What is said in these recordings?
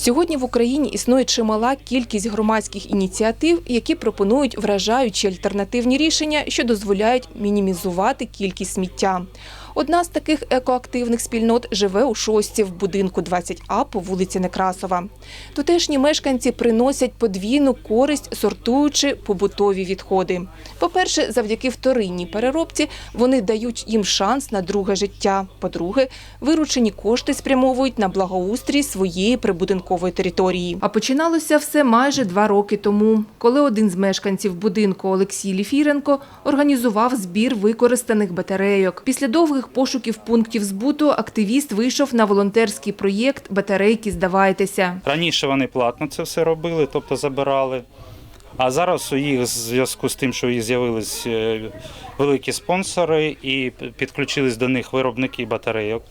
Сьогодні в Україні існує чимала кількість громадських ініціатив, які пропонують вражаючі альтернативні рішення, що дозволяють мінімізувати кількість сміття. Одна з таких екоактивних спільнот живе у шості в будинку 20А по вулиці Некрасова. Тутешні мешканці приносять подвійну користь, сортуючи побутові відходи. По-перше, завдяки вторинній переробці вони дають їм шанс на друге життя. По-друге, виручені кошти спрямовують на благоустрій своєї прибудинкової території. А починалося все майже два роки тому, коли один з мешканців будинку Олексій Ліфіренко організував збір використаних батарейок. Після довгих пошуків пунктів збуту активіст вийшов на волонтерський проєкт Батарейки здавайтеся. Раніше вони платно це все робили, тобто забирали. А зараз у їх зв'язку з тим, що у їх з'явились е, великі спонсори і підключились до них виробники батарейок,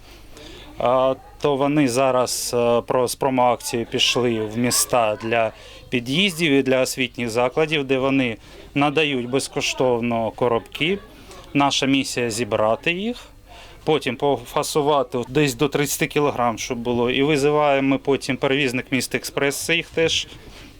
то вони зараз е, з промоакцією пішли в міста для під'їздів і для освітніх закладів, де вони надають безкоштовно коробки. Наша місія зібрати їх. Потім пофасувати десь до 30 кг, щоб було. І визиваємо ми потім перевізник міст Експрес, їх теж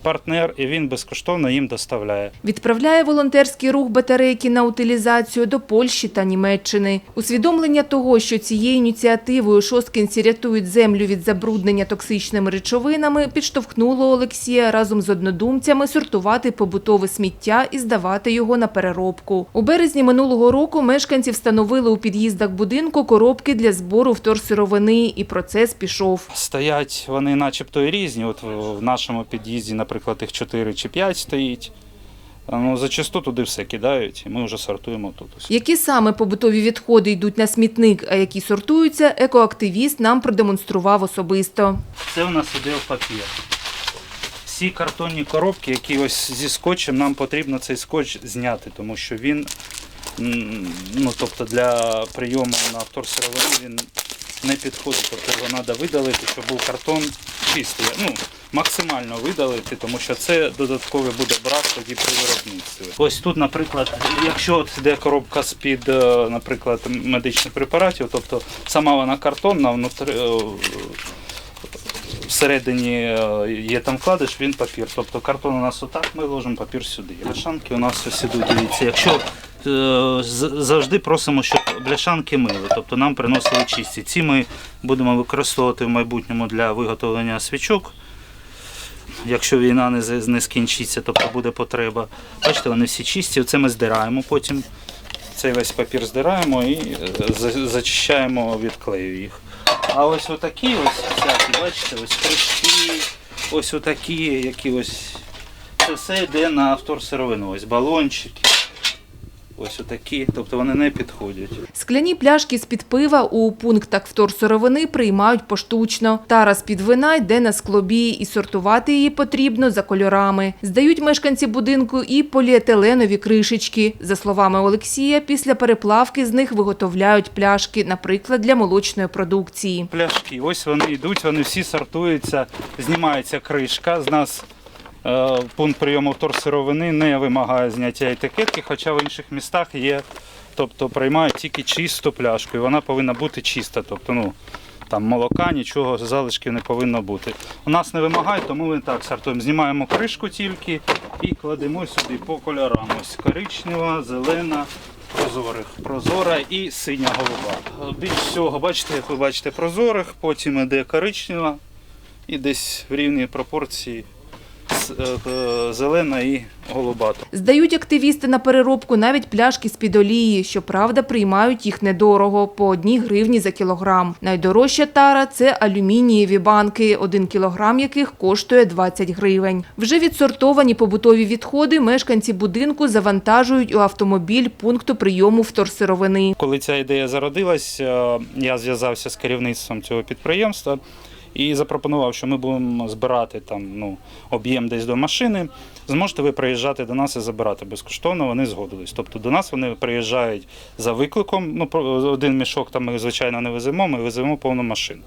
партнер, і він безкоштовно їм доставляє. Відправляє волонтерський рух батарейки на утилізацію до Польщі та Німеччини. Усвідомлення того, що цією ініціативою шосткинці рятують землю від забруднення токсичними речовинами, підштовхнуло Олексія разом з однодумцями сортувати побутове сміття і здавати його на переробку. У березні минулого року мешканці встановили у під'їздах будинку коробки для збору вторсировини, і процес пішов. Стоять вони начебто і різні. От в нашому під'їзді, наприклад, їх 4 чи 5 стоїть. Ну, зачасту туди все кидають, і ми вже сортуємо тут. Які саме побутові відходи йдуть на смітник, а які сортуються, екоактивіст нам продемонстрував особисто. Це у нас іде папір. Всі картонні коробки, які ось зі скотчем, нам потрібно цей скотч зняти, тому що він, ну тобто для прийому на вторсировину він не підходить. Тобто його треба видалити, щоб був картон чистий. Ну, максимально видалити, тому що це додатковий буде брак тоді при виробництві. Ось тут, наприклад, якщо йде коробка з-під, е, наприклад, медичних препаратів, тобто сама вона картонна, внутри. е, Всередині е, є там вкладиш, він папір. Тобто картон у нас отак, ми ложимо папір сюди. Бляшанки у нас ось ідуть, дивіться. Якщо завжди просимо, щоб бляшанки мили, тобто нам приносили чисті. Ці ми будемо використовувати в майбутньому для виготовлення свічок. Якщо війна не, не скінчиться, тобто буде потреба. Бачите, вони всі чисті. Це ми здираємо потім. Цей весь папір здираємо і е, зачищаємо від клею їх. А ось отакі ось всякі, бачите, ось кришки, ось отакі, які ось. Це все йде на вторсировину. Ось балончики. Ось отакі, тобто вони не підходять. Скляні пляшки з-під пива у пунктах вторсировини приймають поштучно. Тара з-під вина йде на склобій і сортувати її потрібно за кольорами. Здають мешканці будинку і поліетиленові кришечки. За словами Олексія, після переплавки з них виготовляють пляшки, наприклад, для молочної продукції. Пляшки, ось вони йдуть, вони всі сортуються, знімається кришка. З нас пункт прийому вторсировини не вимагає зняття етикетки, хоча в інших містах є, тобто приймають тільки чисту пляшку, і вона повинна бути чиста. Тобто, ну, там молока, нічого, залишків не повинно бути. У нас не вимагають, тому ми так сортуємо. Знімаємо кришку тільки і кладемо сюди по кольорам. Ось коричнева, зелена, прозорих, прозора і синя голуба. Більш всього, бачите, як ви бачите, прозорих, потім іде коричнева і десь в рівній пропорції е, е, зелена і голубата. Здають активісти на переробку навіть пляшки з-під олії. Щоправда, приймають їх недорого – по одній гривні за кілограм. Найдорожча тара – це алюмінієві банки, один кілограм яких коштує 20 гривень. Вже відсортовані побутові відходи мешканці будинку завантажують у автомобіль пункту прийому вторсировини. Коли ця ідея зародилась, е, я зв'язався з керівництвом цього підприємства і запропонував, що ми будемо збирати там ну, об'єм десь до машини. Зможете ви приїжджати до нас і забирати безкоштовно. Вони згодились. Тобто до нас вони приїжджають за викликом. Ну, один мішок там ми, звичайно, не веземо, ми веземо повну машину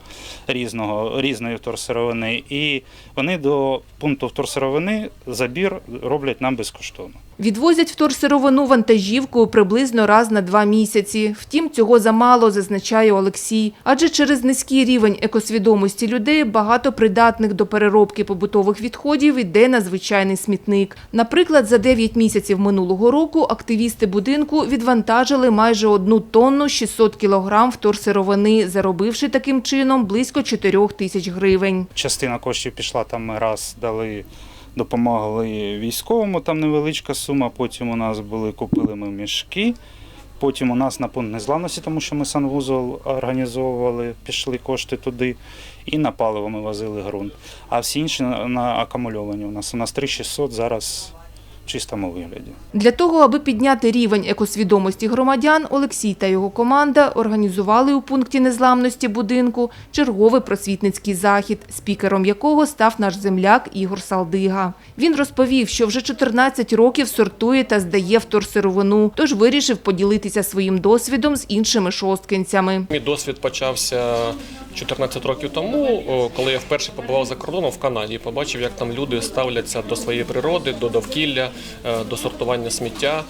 різного, різної вторсировини. І вони до пункту вторсировини забір роблять нам безкоштовно. Відвозять вторсировину вантажівкою приблизно раз на два місяці. Втім, цього замало, зазначає Олексій. Адже через низький рівень екосвідомості людей багато придатних до переробки побутових відходів йде на звичайний смітник. Наприклад, за 9 місяців минулого року активісти будинку відвантажили майже одну тонну 600 кілограм вторсировини, заробивши таким чином близько 4 тисяч гривень. Частина коштів пішла, там ми раз дали, допомогли військовому, там невеличка сума. Потім у нас були, купили ми мішки. Потім у нас на пункт незламності, тому що ми санвузол організовували, пішли кошти туди. І на паливо ми возили ґрунт. А всі інші на, акумульовані. У нас у нас 3600 зараз чистому вигляді. Для того, аби підняти рівень екосвідомості громадян, Олексій та його команда організували у пункті незламності будинку черговий просвітницький захід, спікером якого став наш земляк Ігор Салдига. Він розповів, що вже 14 років сортує та здає вторсировину, тож вирішив поділитися своїм досвідом з іншими шосткинцями. Мій досвід почався 14 років тому, коли я вперше побував за кордоном в Канаді. Побачив, як там люди ставляться до своєї природи, до довкілля, до сортування сміття.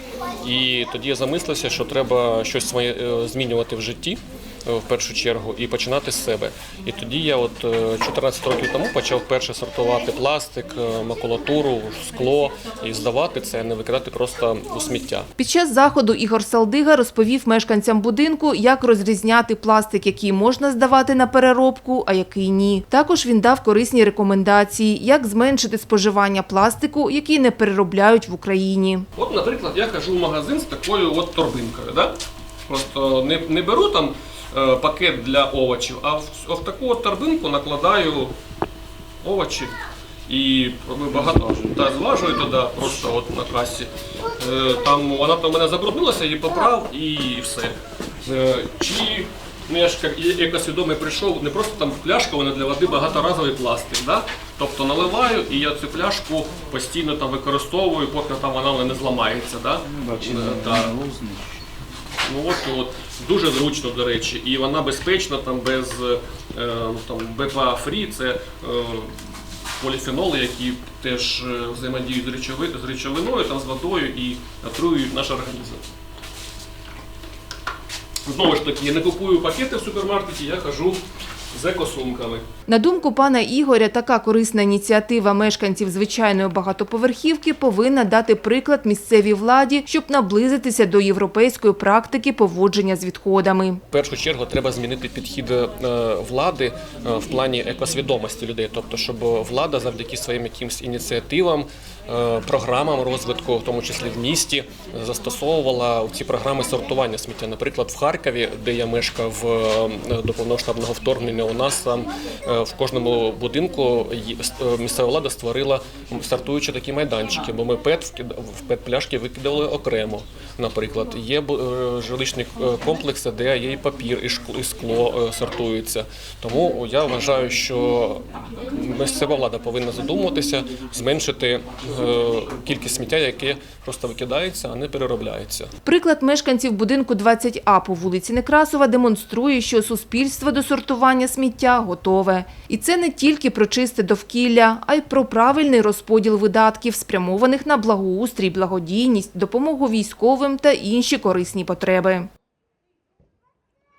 І тоді я замислився, що треба щось е, змінювати в житті. Е, В першу чергу і починати з себе. І тоді я, от е, 14 років тому, почав перше сортувати пластик, е, макулатуру, скло і здавати це, а не викидати просто у сміття. Під час заходу Ігор Салдига розповів мешканцям будинку, як розрізняти пластик, який можна здавати на переробку, а який ні. Також він дав корисні рекомендації, як зменшити споживання пластику, який не переробляють в Україні. От, наприклад, я кажу в магазин з такою от торбинкою. Да? Просто не, не беру там е, пакет для овочів, а в, в таку от торбинку накладаю овочі і багато да, зважую туди просто от на касі. Е, там вона там у мене забруднилася, її поправ і все. Е, чи Ну я ж як екосвідомий прийшов, не просто там пляшка, вона для води багаторазовий пластик. Да? Тобто наливаю і я цю пляшку постійно там використовую, поки там вона не зламається. Да? Е, да. Ну от, от дуже зручно, до речі, і вона безпечна, там без е, там БПА фрі, це е, поліфеноли, які теж е, взаємодіють з, речови, з речовиною, там, з водою і отруюють наш організм. Знову ж таки, я не купую пакети в супермаркеті, я хожу з екосумками. На думку пана Ігоря, така корисна ініціатива мешканців звичайної багатоповерхівки повинна дати приклад місцевій владі, щоб наблизитися до європейської практики поводження з відходами. В першу чергу треба змінити підхід е, влади е, в плані екосвідомості людей, тобто, щоб влада завдяки своїм якимсь ініціативам, програмам розвитку, в тому числі в місті, застосовувала ці програми сортування сміття. Наприклад, в Харкові, де я мешкав е, до повномасштабного вторгнення, у нас там е, в кожному будинку е, місцева влада створила сортуючі такі майданчики, бо ми ПЕТ в ПЕТ пляшки викидали окремо. Наприклад, є е, жилищні е, комплекси, де є і папір, і скло е, сортується. Тому я вважаю, що місцева влада повинна задумуватися, зменшити е, кількість сміття, яке просто викидається, а не переробляється. Приклад мешканців будинку 20А по вулиці Некрасова демонструє, що суспільство до сортування сміття готове. І це не тільки про чисте довкілля, а й про правильний розподіл видатків, спрямованих на благоустрій, благодійність, допомогу військовим та інші корисні потреби.